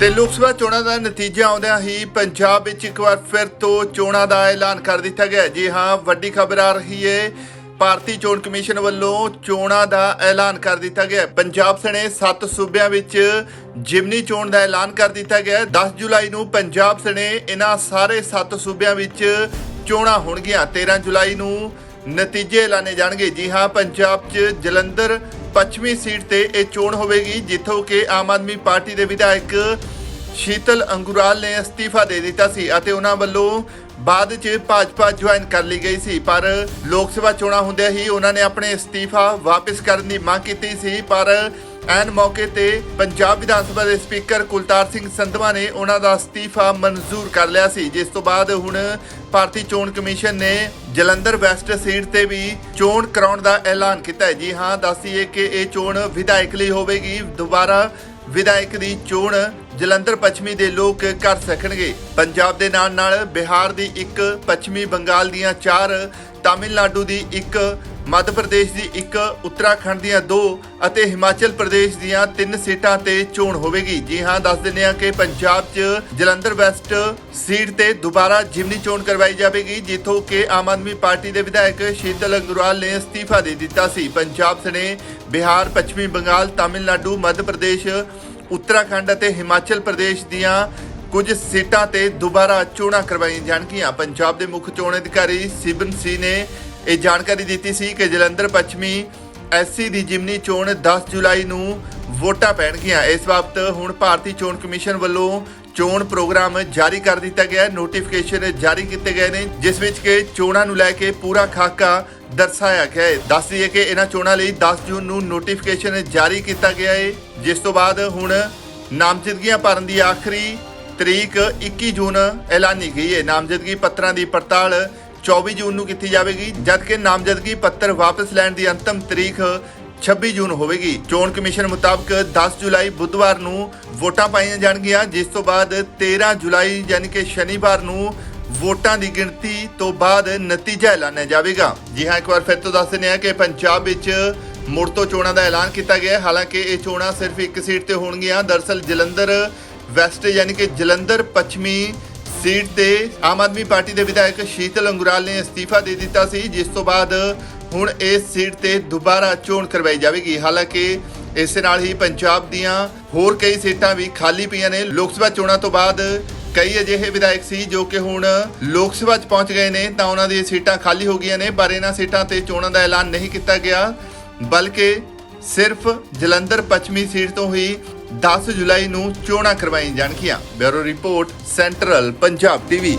ਤੇ ਲੋਕ ਸਭਾ ਚੋਣਾਂ ਦਾ ਨਤੀਜਾ ਆਉਂਦਿਆਂ ਹੀ ਪੰਜਾਬ ਵਿੱਚ ਇੱਕ ਵਾਰ ਫਿਰ ਤੋਂ ਚੋਣਾਂ ਦਾ ਐਲਾਨ ਕਰ ਦਿੱਤਾ ਗਿਆ ਜੀ ਹਾਂ, ਵੱਡੀ ਖਬਰ ਆ ਰਹੀ ਹੈ ਭਾਰਤੀ ਚੋਣ ਕਮਿਸ਼ਨ ਵੱਲੋਂ ਚੋਣਾਂ ਦਾ ਐਲਾਨ ਕਰ ਦਿੱਤਾ ਗਿਆ ਪੰਜਾਬ ਸਣੇ 7 ਸੂਬਿਆਂ ਵਿੱਚ ਜਿਮਨੀ ਚੋਣ ਦਾ ਐਲਾਨ ਕਰ ਦਿੱਤਾ ਗਿਆ ਹੈ। 10 ਜੁਲਾਈ ਨੂੰ ਪੰਜਾਬ ਸਣੇ ਇਹਨਾਂ ਸਾਰੇ 7 ਸੂਬਿਆਂ ਵਿੱਚ ਚੋਣਾਂ ਹੋਣਗੀਆਂ। 13 ਜੁਲਾਈ ਨੂੰ ਨਤੀਜੇ ਐਲਾਨੇ ਜਾਣਗੇ। ਜੀ ਹਾਂ, ਪੰਜਾਬ 'ਚ ਜਲੰਧਰ ਪੱਛਮੀ ਸੀਟ ਤੇ ਇਹ ਚੋਣ ਹੋਵੇਗੀ, ਜਿੱਥੋਂ ਕਿ ਆਮ ਆਦਮੀ ਪਾਰਟੀ ਦੇ ਵਿਧਾਇਕ ਸ਼ੀਤਲ ਅੰਗੁਰਾਲ ਨੇ ਅਸਤੀਫਾ ਦੇ ਦਿੱਤਾ ਸੀ ਅਤੇ ਉਹਨਾਂ ਵੱਲੋਂ ਬਾਅਦ 'ਚ ਭਾਜਪਾ ਜੁਆਇਨ ਕਰ ਲਈ ਗਈ ਸੀ। ਪਰ ਲੋਕ ਸਭਾ ਚੋਣਾਂ ਹੁੰਦਿਆਂ ਹੀ ਉਹਨਾਂ ਨੇ ਆਪਣੇ ਅਸਤੀਫਾ ਵਾਪਸ ਕਰਨ ਦੀ ਮੰਗ ਕੀਤੀ ਸੀ। ਪਰ ਐਨ ਮੌਕੇ ਤੇ ਪੰਜਾਬ ਵਿਧਾਨ ਸਭਾ ਦੇ ਸਪੀਕਰ ਕੁਲਤਾਰ ਸਿੰਘ ਸੰਧਵਾ ਨੇ ਉਹਨਾਂ ਦਾ ਅਸਤੀਫਾ ਮਨਜ਼ੂਰ ਕਰ ਲਿਆ ਸੀ, ਜਿਸ ਤੋਂ ਬਾਅਦ ਹੁਣ ਭਾਰਤੀ ਚੋਣ ਕਮਿਸ਼ਨ ਨੇ ਜਲੰਧਰ ਵੈਸਟ ਸੀਟ ਤੇ ਵੀ ਚੋਣ ਕਰਾਉਣ ਦਾ ਐਲਾਨ ਕੀਤਾ ਹੈ। ਜੀ ਹਾਂ, ਦੱਸੀਏ ਕਿ ਇਹ ਚੋਣ ਵਿਧਾਇਕ ਲਈ ਹੋਵੇਗੀ, ਦੁਬਾਰਾ ਵਿਧਾਇਕ ਦੀ ਚੋਣ ਜਲੰਧਰ ਪੱਛਮੀ ਦੇ ਲੋਕ ਕਰ ਸਕਣਗੇ। ਪੰਜਾਬ ਦੇ ਨਾਲ ਨਾਲ ਬਿਹਾਰ ਦੀ ਇੱਕ, ਪੱਛਮੀ ਬੰਗਾਲ ਦੀਆਂ ਚਾਰ, ਤਾਮਿਲਨਾਡੂ ਦੀ ਇੱਕ ਮੱਧ ਪ੍ਰਦੇਸ਼ ਦੀ ਇੱਕ, ਉੱਤਰਾਖੰਡ ਦੀਆਂ ਦੋ ਅਤੇ ਹਿਮਾਚਲ ਪ੍ਰਦੇਸ਼ ਦੀਆਂ ਤਿੰਨ ਸੀਟਾਂ ਤੇ ਚੋਣ ਹੋਵੇਗੀ। ਜੀ ਹਾਂ, ਦੱਸ ਦਿੰਦੇ ਹਾਂ ਕਿ ਪੰਜਾਬ 'ਚ ਜਲੰਧਰ ਵੈਸਟ ਸੀਟ ਤੇ ਦੁਬਾਰਾ ਜਿਮਨੀ ਚੋਣ ਕਰਵਾਈ ਜਾਵੇਗੀ, ਜਿੱਥੋਂ ਕਿ ਆਮ ਆਦਮੀ ਪਾਰਟੀ ਦੇ ਵਿਧਾਇਕ ਸ਼ੀਤਲ ਅਗਰਵਾਲ ਨੇ ਅਸਤੀਫਾ ਦੇ ਦਿੱਤਾ ਸੀ। ਪੰਜਾਬ ਸਣੇ ਬਿਹਾਰ, ਪੱਛਮੀ ਬੰਗਾਲ, ਤਾਮਿਲਨਾਡੂ, ਮੱਧ ਪ੍ਰਦੇਸ਼, ਉੱਤਰਾਖੰਡ ਅਤੇ ਹਿਮਾਚਲ ਪ੍ਰਦੇਸ਼ ਦੀਆਂ ਕੁਝ ਸੀਟਾਂ ਤੇ ਦੁਬਾਰਾ ਚੋਣਾਂ ਕਰਵਾਈਆਂ ਜਾਣਗੀਆਂ। ਪੰਜਾਬ ਦੇ ਮੁੱਖ ਚੋਣ ਅਧਿਕਾਰੀ ਸਿਬਨ ਸੀ ਨੇ ਇਹ ਜਾਣਕਾਰੀ ਦਿੱਤੀ ਸੀ ਕਿ ਜਲੰਧਰ ਪੱਛਮੀ ਐਸਸੀ ਦੀ ਜਿਮਨੀ ਚੋਣ 10 ਜੁਲਾਈ ਨੂੰ ਵੋਟਾਂ ਪੈਣਗੀਆਂ। ਇਸ ਵਕਤ ਹੁਣ ਭਾਰਤੀ ਚੋਣ ਕਮਿਸ਼ਨ ਵੱਲੋਂ ਚੋਣ ਪ੍ਰੋਗਰਾਮ ਜਾਰੀ ਕਰ ਦਿੱਤਾ ਗਿਆ ਹੈ। ਨੋਟੀਫਿਕੇਸ਼ਨ ਜਾਰੀ ਕੀਤੇ ਗਏ ਨੇ, ਜਿਸ ਵਿੱਚ ਕਿ ਚੋਣਾਂ ਨੂੰ ਲੈ ਕੇ ਪੂਰਾ ਖਾਕਾ ਦਰਸਾਇਆ ਗਿਆ ਹੈ। ਦੱਸ ਦਈਏ ਕਿ ਇਹਨਾਂ ਚੋਣਾਂ ਲਈ 10 ਜੂਨ ਨੂੰ ਨੋਟੀਫਿਕੇਸ਼ਨ ਜਾਰੀ ਕੀਤਾ ਗਿਆ ਹੈ, ਜਿਸ ਤੋਂ ਬਾਅਦ ਹੁਣ ਨਾਮਜ਼ਦਗੀਆਂ ਭਰਨ ਦੀ ਆਖਰੀ ਤਰੀਕ 21 ਜੂਨ ਐਲਾਨੀ ਗਈ ਹੈ। ਨਾਮਜ਼ਦਗੀ ਪੱਤਰਾਂ ਦੀ ਪੜਤਾਲ 24 ਜੂਨ ਨੂੰ ਕੀਤੀ ਜਾਵੇਗੀ, ਜਦਕਿ ਨਾਮਜ਼ਦਗੀ ਪੱਤਰ ਵਾਪਸ ਲੈਣ ਦੀ ਅੰਤਮ ਤਰੀਕ 26 ਜੂਨ ਹੋਵੇਗੀ। ਚੋਣ ਕਮਿਸ਼ਨ ਮੁਤਾਬਕ 10 ਜੁਲਾਈ ਬੁੱਧਵਾਰ ਨੂੰ ਵੋਟਾਂ ਪਾਈਆਂ ਜਾਣਗੀਆਂ, ਜਿਸ ਤੋਂ ਬਾਅਦ 13 ਜੁਲਾਈ ਯਾਨੀ ਕਿ ਸ਼ਨੀਵਾਰ ਨੂੰ ਵੋਟਾਂ ਦੀ ਗਿਣਤੀ ਤੋਂ ਬਾਅਦ ਨਤੀਜਾ ਐਲਾਨਿਆ ਜਾਵੇਗਾ। ਜੀ ਹਾਂ, ਇੱਕ ਵਾਰ ਫਿਰ ਤੋਂ ਦੱਸ ਦਿੰਦੇ ਹਾਂ ਕਿ ਪੰਜਾਬ ਵਿੱਚ ਮੁੜ ਤੋਂ ਚੋਣਾਂ ਦਾ ਐਲਾਨ ਕੀਤਾ ਗਿਆ ਹੈ। ਹਾਲਾਂਕਿ ਇਹ ਚੋਣਾਂ ਸਿਰਫ ਇੱਕ ਸੀਟ ਤੇ ਹੋਣਗੀਆਂ। ਦਰਸਲ ਜਲੰਧਰ ਵੈਸਟ ਯਾਨੀ ਕਿ ਜਲੰਧਰ ਪੱਛਮੀ ਸੀਟ ਤੇ ਆਮ ਆਦਮੀ ਪਾਰਟੀ ਦੇ ਵਿਧਾਇਕ ਸ਼ੀਤਲ ਅੰਗੁਰਾਲ ਨੇ ਅਸਤੀਫਾ ਦੇ ਦਿੱਤਾ ਸੀ, ਜਿਸ ਤੋਂ ਬਾਅਦ ਹੁਣ ਇਸ ਸੀਟ ਤੇ ਦੁਬਾਰਾ ਚੋਣ ਕਰਵਾਈ ਜਾਵੇਗੀ। ਹਾਲਾਂਕਿ ਇਸੇ ਨਾਲ ਹੀ ਪੰਜਾਬ ਦੀਆਂ ਹੋਰ ਕਈ ਸੀਟਾਂ ਵੀ ਖਾਲੀ ਪਈਆਂ ਨੇ। ਲੋਕ ਸਭਾ ਚੋਣਾਂ ਤੋਂ ਬਾਅਦ ਕਈ ਅਜਿਹੇ ਵਿਧਾਇਕ ਸੀ ਜੋ ਕਿ ਹੁਣ ਲੋਕ ਸਭਾ 'ਚ ਪਹੁੰਚ ਗਏ ਨੇ, ਤਾਂ ਉਹਨਾਂ ਦੀਆਂ ਸੀਟਾਂ ਖਾਲੀ ਹੋ ਗਈਆਂ ਨੇ, ਪਰ ਇਹਨਾਂ ਸੀਟਾਂ ਤੇ ਚੋਣਾਂ ਦਾ ਐਲਾਨ ਨਹੀਂ ਕੀਤਾ ਗਿਆ, ਬਲਕਿ ਸਿਰਫ ਜਲੰਧਰ ਪੱਛਮੀ ਸੀਟ ਤੋਂ ਹੀ 10 ਜੁਲਾਈ ਨੂੰ ਚੋਣਾਂ ਕਰਵਾਈਆਂ ਜਾਣਗੀਆਂ। Bureau report central Punjab TV.